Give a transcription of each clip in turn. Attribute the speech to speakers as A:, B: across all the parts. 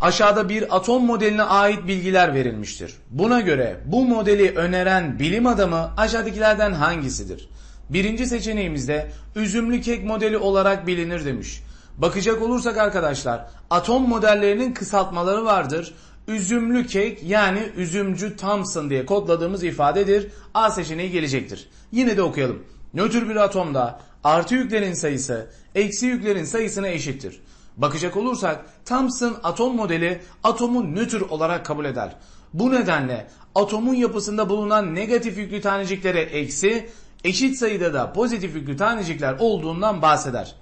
A: Aşağıda bir atom modeline ait bilgiler verilmiştir. Buna göre bu modeli öneren bilim adamı aşağıdakilerden hangisidir? Birinci seçeneğimizde üzümlü kek modeli olarak bilinir demiş. Bakacak olursak arkadaşlar atom modellerinin kısaltmaları vardır. Üzümlü kek yani üzümcü Thomson diye kodladığımız ifadedir. A seçeneği gelecektir. Yine de okuyalım. Nötr bir atomda artı yüklerin sayısı eksi yüklerin sayısına eşittir. Bakacak olursak Thomson atom modeli atomu nötr olarak kabul eder. Bu nedenle atomun yapısında bulunan negatif yüklü taneciklere eksi, eşit sayıda da pozitif yüklü tanecikler olduğundan bahseder.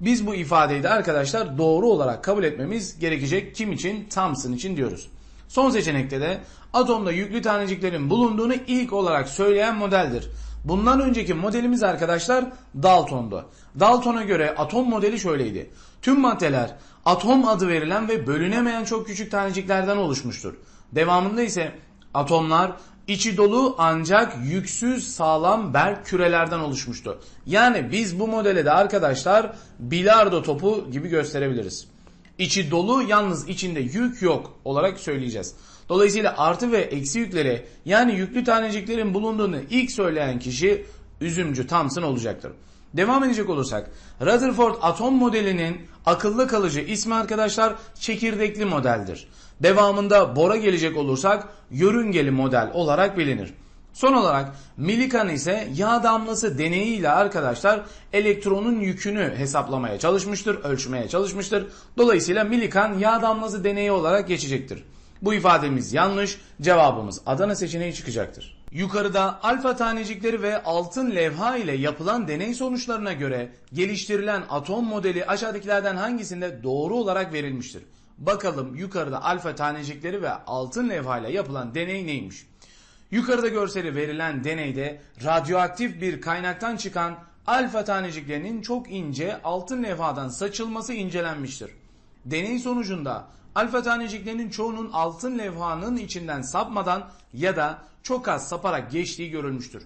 A: Biz bu ifadeyi de arkadaşlar doğru olarak kabul etmemiz gerekecek. Kim için? Thomson için diyoruz. Son seçenekte de atomda yüklü taneciklerin bulunduğunu ilk olarak söyleyen modeldir. Bundan önceki modelimiz arkadaşlar Dalton'du. Dalton'a göre atom modeli şöyleydi. Tüm maddeler atom adı verilen ve bölünemeyen çok küçük taneciklerden oluşmuştur. Devamında ise atomlar içi dolu ancak yüksüz sağlam berk kürelerden oluşmuştu. Yani biz bu modele de arkadaşlar bilardo topu gibi gösterebiliriz. İçi dolu yalnız içinde yük yok olarak söyleyeceğiz. Dolayısıyla artı ve eksi yükleri yani yüklü taneciklerin bulunduğunu ilk söyleyen kişi üzümcü Thomson olacaktır. Devam edecek olursak Rutherford atom modelinin akıllı kalıcı ismi arkadaşlar çekirdekli modeldir. Devamında Bohr'a gelecek olursak yörüngeli model olarak bilinir. Son olarak Millikan ise yağ damlası deneyiyle arkadaşlar elektronun yükünü hesaplamaya çalışmıştır, ölçmeye çalışmıştır. Dolayısıyla Millikan yağ damlası deneyi olarak geçecektir. Bu ifademiz yanlış, cevabımız Adana seçeneği çıkacaktır. Yukarıda alfa tanecikleri ve altın levha ile yapılan deney sonuçlarına göre geliştirilen atom modeli aşağıdakilerden hangisinde doğru olarak verilmiştir? Bakalım yukarıda alfa tanecikleri ve altın levha ile yapılan deney neymiş? Yukarıda görseli verilen deneyde radyoaktif bir kaynaktan çıkan alfa taneciklerinin çok ince altın levhadan saçılması incelenmiştir. Deney sonucunda alfa taneciklerinin çoğunun altın levhanın içinden sapmadan ya da çok az saparak geçtiği görülmüştür.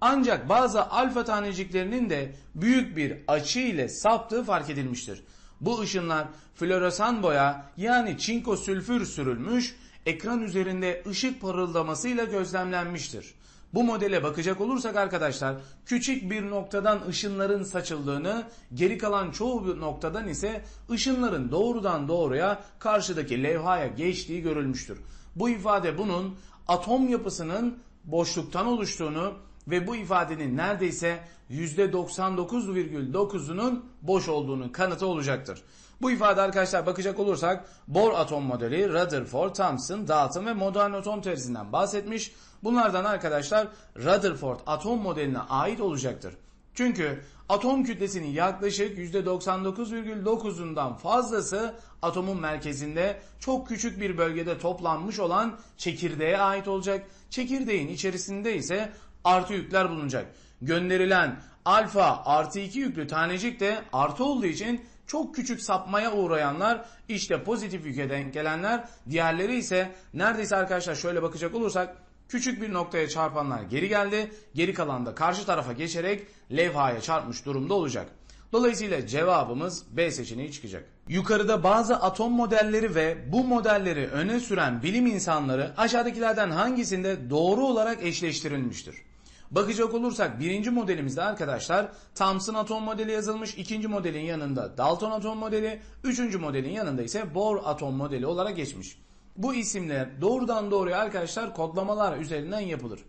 A: Ancak bazı alfa taneciklerinin de büyük bir açı ile saptığı fark edilmiştir. Bu ışınlar floresan boya yani çinko sülfür sürülmüş ekran üzerinde ışık parıldamasıyla gözlemlenmiştir. Bu modele bakacak olursak arkadaşlar küçük bir noktadan ışınların saçıldığını, geri kalan çoğu noktadan ise ışınların doğrudan doğruya karşıdaki levhaya geçtiği görülmüştür. Bu ifade bunun atom yapısının boşluktan oluştuğunu ve bu ifadenin neredeyse %99,9'unun boş olduğunu kanıtı olacaktır. Bu ifade arkadaşlar bakacak olursak Bohr atom modeli, Rutherford, Thomson, Dalton ve modern atom teorisinden bahsetmiş. Bunlardan arkadaşlar Rutherford atom modeline ait olacaktır. Çünkü atom kütlesinin yaklaşık %99,9'undan fazlası atomun merkezinde çok küçük bir bölgede toplanmış olan çekirdeğe ait olacak. Çekirdeğin içerisinde ise artı yükler bulunacak. Gönderilen alfa artı 2 yüklü tanecik de artı olduğu için çok küçük sapmaya uğrayanlar işte pozitif yüke denk gelenler diğerleri ise neredeyse arkadaşlar şöyle bakacak olursak küçük bir noktaya çarpanlar geri geldi geri kalan da karşı tarafa geçerek levhaya çarpmış durumda olacak. Dolayısıyla cevabımız B seçeneği çıkacak. Yukarıda bazı atom modelleri ve bu modelleri öne süren bilim insanları aşağıdakilerden hangisinde doğru olarak eşleştirilmiştir? Bakacak olursak birinci modelimizde arkadaşlar Thomson atom modeli yazılmış. ikinci modelin yanında Dalton atom modeli. Üçüncü modelin yanında ise Bohr atom modeli olarak geçmiş. Bu isimler doğrudan doğruya arkadaşlar kodlamalar üzerinden yapılır.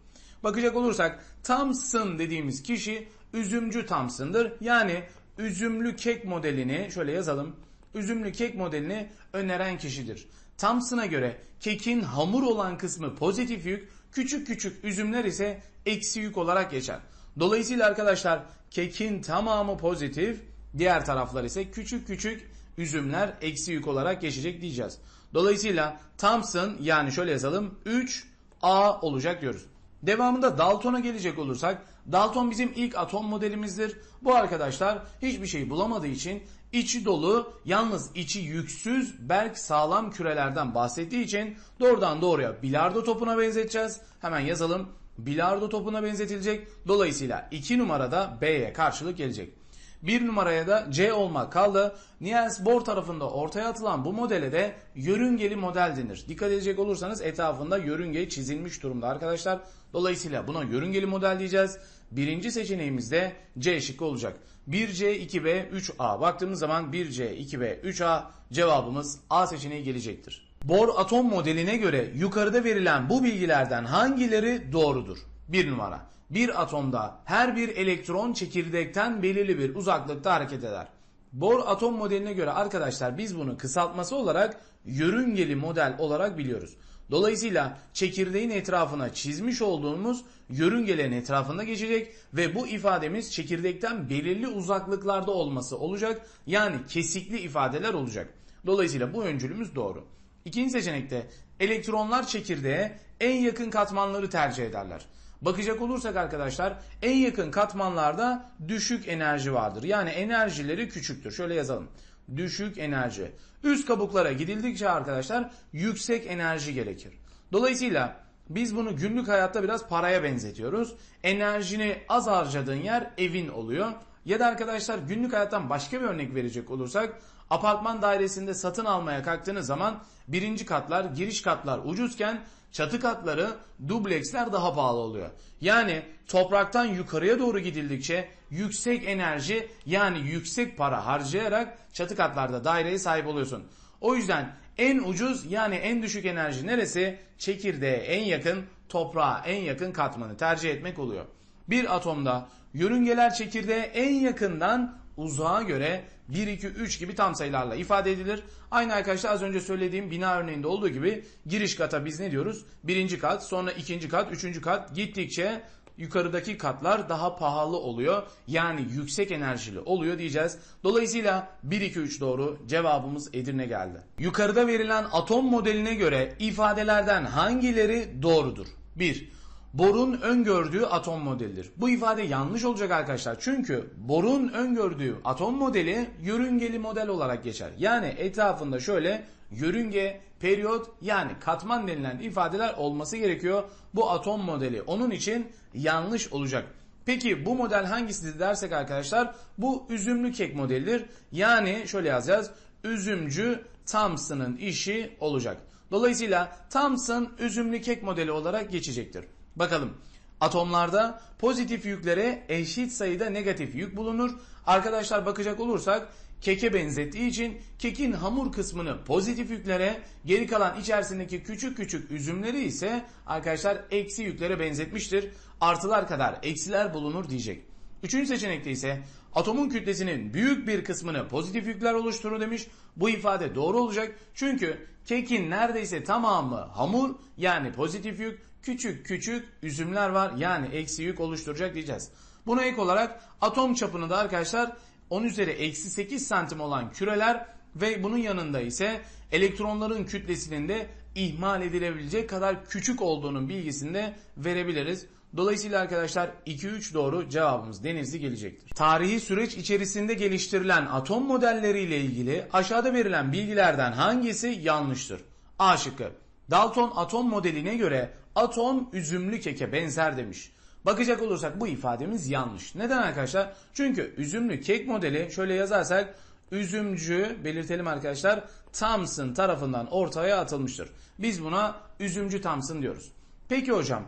A: Bakacak olursak Thomson dediğimiz kişi üzümcü Thomson'dır. Yani üzümlü kek modelini şöyle yazalım. Üzümlü kek modelini öneren kişidir. Thomson'a göre kekin hamur olan kısmı pozitif yük, küçük küçük üzümler ise eksi yük olarak geçer. Dolayısıyla arkadaşlar kekin tamamı pozitif, diğer taraflar ise küçük küçük üzümler eksi yük olarak geçecek diyeceğiz. Dolayısıyla Thomson yani şöyle yazalım 3A olacak diyoruz. Devamında Dalton'a gelecek olursak Dalton bizim ilk atom modelimizdir. Bu arkadaşlar hiçbir şey bulamadığı için içi dolu yalnız içi yüksüz berk sağlam kürelerden bahsettiği için doğrudan doğruya bilardo topuna benzeteceğiz. Hemen yazalım. Bilardo topuna benzetilecek. Dolayısıyla 2 numarada B'ye karşılık gelecek. Bir numaraya da C olmak kaldı. Niels Bohr tarafında ortaya atılan bu modele de yörüngeli model denir. Dikkat edecek olursanız etrafında yörünge çizilmiş durumda arkadaşlar. Dolayısıyla buna yörüngeli model diyeceğiz. Birinci seçeneğimiz de C şıkkı olacak. 1C, 2B, 3A. Baktığımız zaman 1C, 2B, 3A cevabımız A seçeneği gelecektir. Bohr atom modeline göre yukarıda verilen bu bilgilerden hangileri doğrudur? 1 numara. Bir atomda her bir elektron çekirdekten belirli bir uzaklıkta hareket eder. Bohr atom modeline göre arkadaşlar biz bunu kısaltması olarak yörüngeli model olarak biliyoruz. Dolayısıyla çekirdeğin etrafına çizmiş olduğumuz yörüngelerin etrafında geçecek ve bu ifademiz çekirdekten belirli uzaklıklarda olması olacak. Yani kesikli ifadeler olacak. Dolayısıyla bu öncülümüz doğru. İkinci seçenekte elektronlar çekirdeğe en yakın katmanları tercih ederler. Bakacak olursak arkadaşlar en yakın katmanlarda düşük enerji vardır. Yani enerjileri küçüktür. Şöyle yazalım. Düşük enerji. Üst kabuklara gidildikçe arkadaşlar yüksek enerji gerekir. Dolayısıyla biz bunu günlük hayatta biraz paraya benzetiyoruz. Enerjini az harcadığın yer evin oluyor. Ya da arkadaşlar günlük hayattan başka bir örnek verecek olursak apartman dairesinde satın almaya kalktığınız zaman birinci katlar giriş katlar ucuzken çatı katları dubleksler daha pahalı oluyor. Yani topraktan yukarıya doğru gidildikçe yüksek enerji yani yüksek para harcayarak çatı katlarda daireye sahip oluyorsun. O yüzden en ucuz yani en düşük enerji neresi? Çekirdeğe en yakın, toprağa en yakın katmanı tercih etmek oluyor. Bir atomda yörüngeler çekirdeğe en yakından uzağa göre 1, 2, 3 gibi tam sayılarla ifade edilir. Aynı arkadaşlar az önce söylediğim bina örneğinde olduğu gibi giriş kata biz ne diyoruz? Birinci kat, sonra ikinci kat, üçüncü kat gittikçe yukarıdaki katlar daha pahalı oluyor. Yani yüksek enerjili oluyor diyeceğiz. Dolayısıyla 1, 2, 3 doğru cevabımız Edirne geldi. Yukarıda verilen atom modeline göre ifadelerden hangileri doğrudur? 1. Bor'un öngördüğü atom modelidir. Bu ifade yanlış olacak arkadaşlar. Çünkü Bor'un öngördüğü atom modeli yörüngeli model olarak geçer. Yani etrafında şöyle yörünge, periyot yani katman denilen ifadeler olması gerekiyor. Bu atom modeli onun için yanlış olacak. Peki bu model hangisidir dersek arkadaşlar bu üzümlü kek modelidir. Yani şöyle yazacağız. Üzümcü Thomson'ın işi olacak. Dolayısıyla Thomson üzümlü kek modeli olarak geçecektir. Bakalım atomlarda pozitif yüklere eşit sayıda negatif yük bulunur. Arkadaşlar bakacak olursak keke benzettiği için kekin hamur kısmını pozitif yüklere geri kalan içerisindeki küçük küçük üzümleri ise arkadaşlar eksi yüklere benzetmiştir. Artılar kadar eksiler bulunur diyecek. Üçüncü seçenekte ise atomun kütlesinin büyük bir kısmını pozitif yükler oluşturur demiş. Bu ifade doğru olacak. Çünkü kekin neredeyse tamamı hamur yani pozitif yük küçük küçük üzümler var yani eksi yük oluşturacak diyeceğiz. Buna ek olarak atom çapını da arkadaşlar 10 üzeri eksi 8 santim olan küreler ve bunun yanında ise elektronların kütlesinin de ihmal edilebilecek kadar küçük olduğunun bilgisini de verebiliriz. Dolayısıyla arkadaşlar 2-3 doğru cevabımız denizli gelecektir. Tarihi süreç içerisinde geliştirilen atom modelleriyle ilgili aşağıda verilen bilgilerden hangisi yanlıştır? A şıkkı. Dalton atom modeline göre atom üzümlü keke benzer demiş. Bakacak olursak bu ifademiz yanlış. Neden arkadaşlar? Çünkü üzümlü kek modeli şöyle yazarsak üzümcü belirtelim arkadaşlar Thomson tarafından ortaya atılmıştır. Biz buna üzümcü Thomson diyoruz. Peki hocam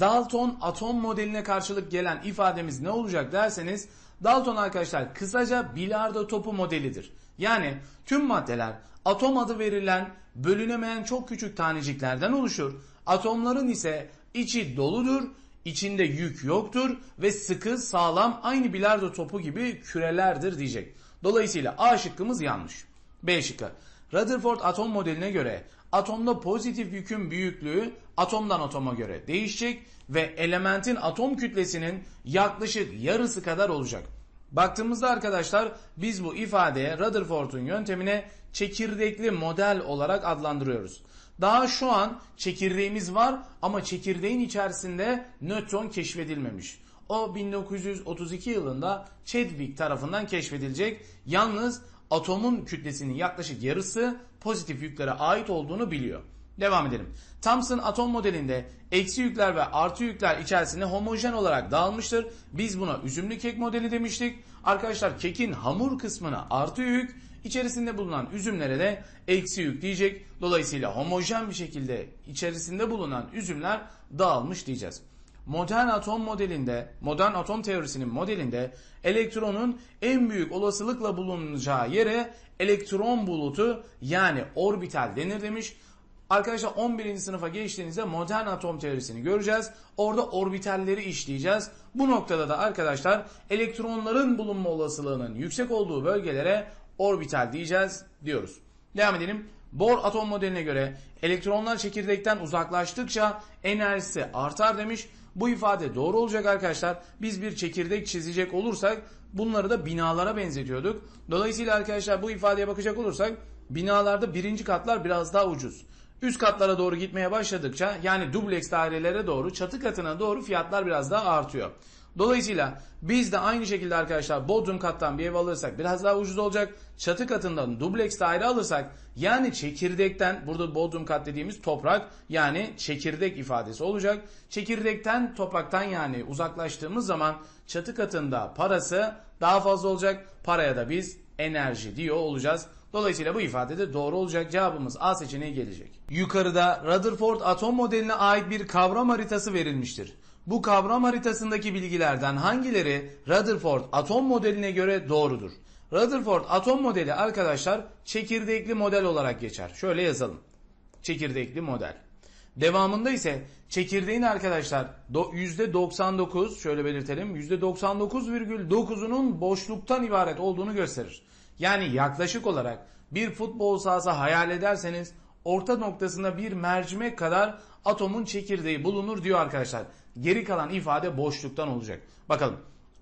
A: Dalton atom modeline karşılık gelen ifademiz ne olacak derseniz Dalton arkadaşlar kısaca bilardo topu modelidir. Yani tüm maddeler atom adı verilen bölünemeyen çok küçük taneciklerden oluşur. Atomların ise içi doludur, içinde yük yoktur ve sıkı sağlam aynı bilardo topu gibi kürelerdir diyecek. Dolayısıyla A şıkkımız yanlış. B şıkkı. Rutherford atom modeline göre atomda pozitif yükün büyüklüğü atomdan atoma göre değişecek ve elementin atom kütlesinin yaklaşık yarısı kadar olacak. Baktığımızda arkadaşlar biz bu ifadeye Rutherford'un yöntemine çekirdekli model olarak adlandırıyoruz. Daha şu an çekirdeğimiz var ama çekirdeğin içerisinde nötron keşfedilmemiş. O 1932 yılında Chadwick tarafından keşfedilecek. Yalnız atomun kütlesinin yaklaşık yarısı pozitif yüklere ait olduğunu biliyor. Devam edelim. Thomson atom modelinde eksi yükler ve artı yükler içerisinde homojen olarak dağılmıştır. Biz buna üzümlü kek modeli demiştik. Arkadaşlar kekin hamur kısmına artı yük, içerisinde bulunan üzümlere de eksi yük diyecek. Dolayısıyla homojen bir şekilde içerisinde bulunan üzümler dağılmış diyeceğiz. Modern atom modelinde, modern atom teorisinin modelinde elektronun en büyük olasılıkla bulunacağı yere elektron bulutu yani orbital denir demiş. Arkadaşlar 11. sınıfa geçtiğinizde modern atom teorisini göreceğiz. Orada orbitalleri işleyeceğiz. Bu noktada da arkadaşlar elektronların bulunma olasılığının yüksek olduğu bölgelere orbital diyeceğiz diyoruz. Devam edelim. Bohr atom modeline göre elektronlar çekirdekten uzaklaştıkça enerjisi artar demiş. Bu ifade doğru olacak arkadaşlar. Biz bir çekirdek çizecek olursak bunları da binalara benzetiyorduk. Dolayısıyla arkadaşlar bu ifadeye bakacak olursak binalarda birinci katlar biraz daha ucuz. Üst katlara doğru gitmeye başladıkça yani dubleks dairelere doğru çatı katına doğru fiyatlar biraz daha artıyor. Dolayısıyla biz de aynı şekilde arkadaşlar bodrum kattan bir ev alırsak biraz daha ucuz olacak. Çatı katından dubleks daire alırsak yani çekirdekten burada bodrum kat dediğimiz toprak yani çekirdek ifadesi olacak. Çekirdekten topraktan yani uzaklaştığımız zaman çatı katında parası daha fazla olacak. Paraya da biz enerji diyor olacağız. Dolayısıyla bu ifade de doğru olacak. Cevabımız A seçeneği gelecek. Yukarıda Rutherford atom modeline ait bir kavram haritası verilmiştir. Bu kavram haritasındaki bilgilerden hangileri Rutherford atom modeline göre doğrudur? Rutherford atom modeli arkadaşlar çekirdekli model olarak geçer. Şöyle yazalım. Çekirdekli model. Devamında ise çekirdeğin arkadaşlar %99 şöyle belirtelim %99,9'unun boşluktan ibaret olduğunu gösterir. Yani yaklaşık olarak bir futbol sahası hayal ederseniz orta noktasında bir mercimek kadar atomun çekirdeği bulunur diyor arkadaşlar. Geri kalan ifade boşluktan olacak. Bakalım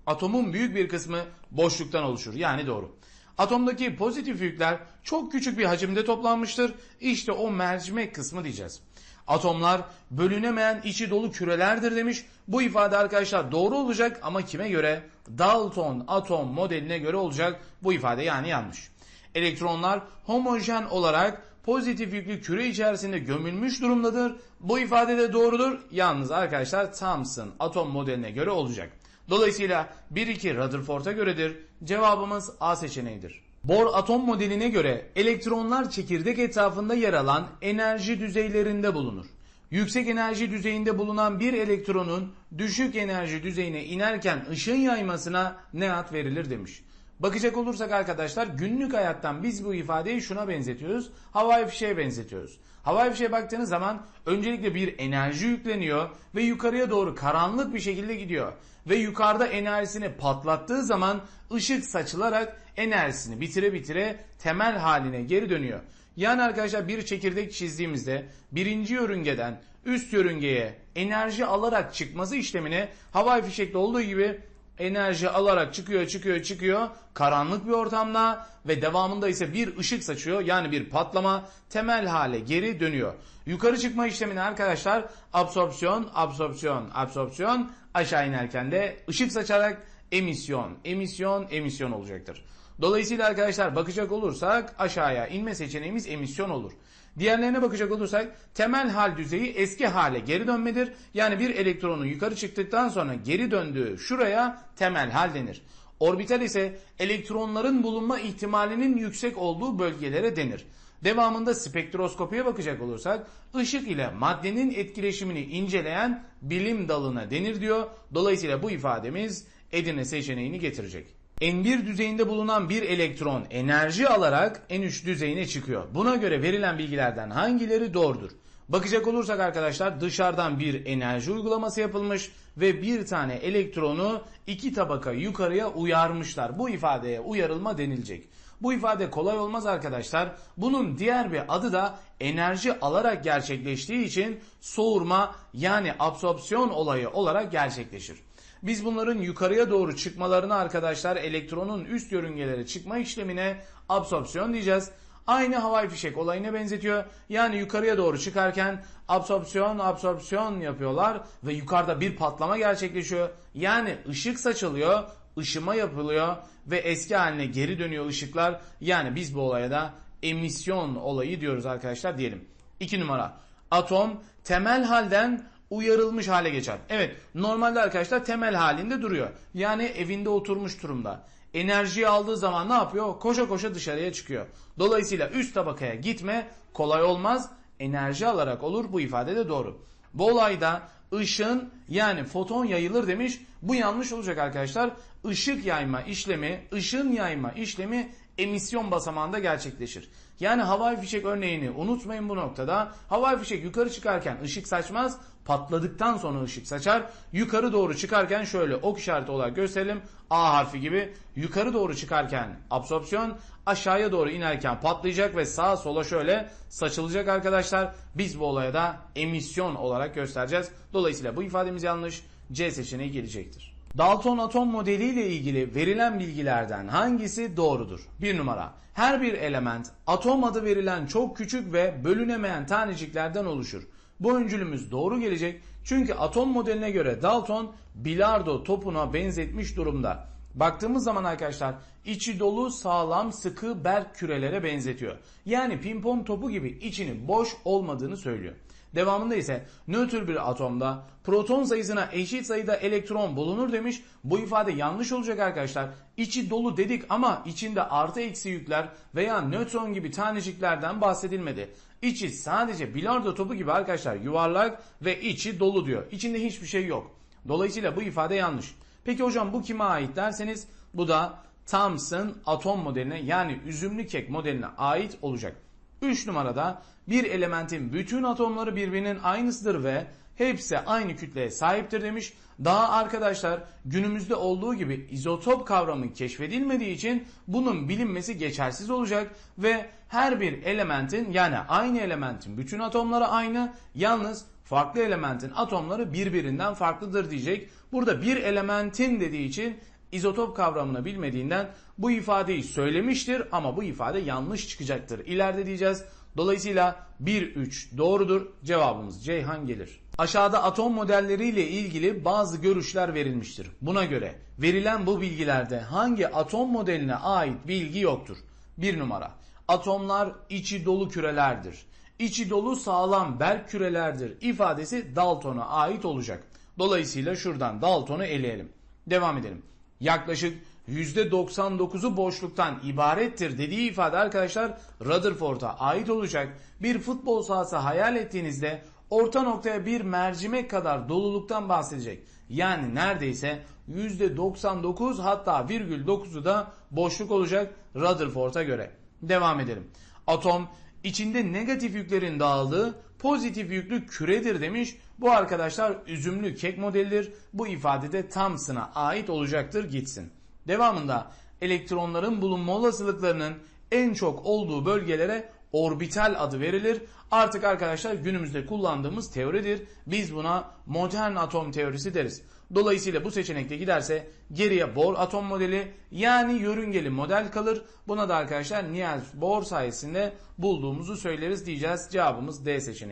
A: atomun büyük bir kısmı boşluktan oluşur yani doğru. Atomdaki pozitif yükler çok küçük bir hacimde toplanmıştır. İşte o mercimek kısmı diyeceğiz. Atomlar bölünemeyen içi dolu kürelerdir demiş. Bu ifade arkadaşlar doğru olacak ama kime göre? Dalton atom modeline göre olacak bu ifade yani yanlış. Elektronlar homojen olarak pozitif yüklü küre içerisinde gömülmüş durumdadır. Bu ifade de doğrudur. Yalnız arkadaşlar Thomson atom modeline göre olacak. Dolayısıyla 1-2 Rutherford'a göredir. Cevabımız A seçeneğidir. Bohr atom modeline göre elektronlar çekirdek etrafında yer alan enerji düzeylerinde bulunur. Yüksek enerji düzeyinde bulunan bir elektronun düşük enerji düzeyine inerken ışın yaymasına ne ad verilir demiş. Bakacak olursak arkadaşlar günlük hayattan biz bu ifadeyi şuna benzetiyoruz. Havai fişeğe benzetiyoruz. Havai fişeğe baktığınız zaman öncelikle bir enerji yükleniyor ve yukarıya doğru karanlık bir şekilde gidiyor. Ve yukarıda enerjisini patlattığı zaman ışık saçılarak enerjisini bitire bitire temel haline geri dönüyor. Yani arkadaşlar bir çekirdek çizdiğimizde birinci yörüngeden üst yörüngeye enerji alarak çıkması işlemini havai fişekte olduğu gibi enerji alarak çıkıyor çıkıyor çıkıyor karanlık bir ortamda ve devamında ise bir ışık saçıyor yani bir patlama temel hale geri dönüyor. Yukarı çıkma işlemini arkadaşlar absorpsiyon absorpsiyon absorpsiyon aşağı inerken de ışık saçarak emisyon emisyon emisyon olacaktır. Dolayısıyla arkadaşlar bakacak olursak aşağıya inme seçeneğimiz emisyon olur. Diğerlerine bakacak olursak temel hal düzeyi eski hale geri dönmedir. Yani bir elektronun yukarı çıktıktan sonra geri döndüğü şuraya temel hal denir. Orbital ise elektronların bulunma ihtimalinin yüksek olduğu bölgelere denir. Devamında spektroskopiye bakacak olursak ışık ile maddenin etkileşimini inceleyen bilim dalına denir diyor. Dolayısıyla bu ifademiz Edirne seçeneğini getirecek. N1 düzeyinde bulunan bir elektron enerji alarak N3 düzeyine çıkıyor. Buna göre verilen bilgilerden hangileri doğrudur? Bakacak olursak arkadaşlar dışarıdan bir enerji uygulaması yapılmış ve bir tane elektronu iki tabaka yukarıya uyarmışlar. Bu ifadeye uyarılma denilecek. Bu ifade kolay olmaz arkadaşlar. Bunun diğer bir adı da enerji alarak gerçekleştiği için soğurma yani absorpsiyon olayı olarak gerçekleşir. Biz bunların yukarıya doğru çıkmalarını arkadaşlar elektronun üst yörüngelere çıkma işlemine absorpsiyon diyeceğiz. Aynı havai fişek olayına benzetiyor. Yani yukarıya doğru çıkarken absorpsiyon absorpsiyon yapıyorlar ve yukarıda bir patlama gerçekleşiyor. Yani ışık saçılıyor, ışıma yapılıyor ve eski haline geri dönüyor ışıklar. Yani biz bu olaya da emisyon olayı diyoruz arkadaşlar diyelim. 2 numara. Atom temel halden uyarılmış hale geçer. Evet normalde arkadaşlar temel halinde duruyor. Yani evinde oturmuş durumda. Enerjiyi aldığı zaman ne yapıyor? Koşa koşa dışarıya çıkıyor. Dolayısıyla üst tabakaya gitme kolay olmaz. Enerji alarak olur. Bu ifade de doğru. Bu olayda ışın yani foton yayılır demiş. Bu yanlış olacak arkadaşlar. Işık yayma işlemi, ışın yayma işlemi emisyon basamağında gerçekleşir. Yani havai fişek örneğini unutmayın bu noktada. Havai fişek yukarı çıkarken ışık saçmaz, patladıktan sonra ışık saçar. Yukarı doğru çıkarken şöyle ok işareti olarak gösterelim. A harfi gibi yukarı doğru çıkarken absorpsiyon, aşağıya doğru inerken patlayacak ve sağa sola şöyle saçılacak arkadaşlar. Biz bu olaya da emisyon olarak göstereceğiz. Dolayısıyla bu ifademiz yanlış. C seçeneği gelecektir. Dalton atom modeli ile ilgili verilen bilgilerden hangisi doğrudur? 1 numara. Her bir element atom adı verilen çok küçük ve bölünemeyen taneciklerden oluşur. Bu öncülümüz doğru gelecek çünkü atom modeline göre Dalton bilardo topuna benzetmiş durumda. Baktığımız zaman arkadaşlar içi dolu sağlam sıkı berk kürelere benzetiyor. Yani pimpon topu gibi içinin boş olmadığını söylüyor. Devamında ise nötr bir atomda proton sayısına eşit sayıda elektron bulunur demiş. Bu ifade yanlış olacak arkadaşlar. İçi dolu dedik ama içinde artı eksi yükler veya nötron gibi taneciklerden bahsedilmedi. İçi sadece bilardo topu gibi arkadaşlar yuvarlak ve içi dolu diyor. İçinde hiçbir şey yok. Dolayısıyla bu ifade yanlış. Peki hocam bu kime ait derseniz bu da Thomson atom modeline yani üzümlü kek modeline ait olacak. 3 numarada bir elementin bütün atomları birbirinin aynısıdır ve hepsi aynı kütleye sahiptir demiş. Daha arkadaşlar günümüzde olduğu gibi izotop kavramı keşfedilmediği için bunun bilinmesi geçersiz olacak ve her bir elementin yani aynı elementin bütün atomları aynı yalnız farklı elementin atomları birbirinden farklıdır diyecek. Burada bir elementin dediği için izotop kavramını bilmediğinden bu ifadeyi söylemiştir ama bu ifade yanlış çıkacaktır. İleride diyeceğiz. Dolayısıyla 1-3 doğrudur. Cevabımız Ceyhan gelir. Aşağıda atom modelleriyle ilgili bazı görüşler verilmiştir. Buna göre verilen bu bilgilerde hangi atom modeline ait bilgi yoktur? 1 numara. Atomlar içi dolu kürelerdir. İçi dolu sağlam berk kürelerdir ifadesi Dalton'a ait olacak. Dolayısıyla şuradan Dalton'u eleyelim. Devam edelim yaklaşık %99'u boşluktan ibarettir dediği ifade arkadaşlar Rutherford'a ait olacak. Bir futbol sahası hayal ettiğinizde orta noktaya bir mercimek kadar doluluktan bahsedecek. Yani neredeyse %99 hatta virgül 9'u da boşluk olacak Rutherford'a göre. Devam edelim. Atom içinde negatif yüklerin dağıldığı pozitif yüklü küredir demiş. Bu arkadaşlar üzümlü kek modelidir. Bu ifadede Thomson'a ait olacaktır gitsin. Devamında elektronların bulunma olasılıklarının en çok olduğu bölgelere orbital adı verilir. Artık arkadaşlar günümüzde kullandığımız teoridir. Biz buna modern atom teorisi deriz. Dolayısıyla bu seçenekte giderse geriye Bohr atom modeli yani yörüngeli model kalır. Buna da arkadaşlar Niels Bohr sayesinde bulduğumuzu söyleriz diyeceğiz. Cevabımız D seçeneği.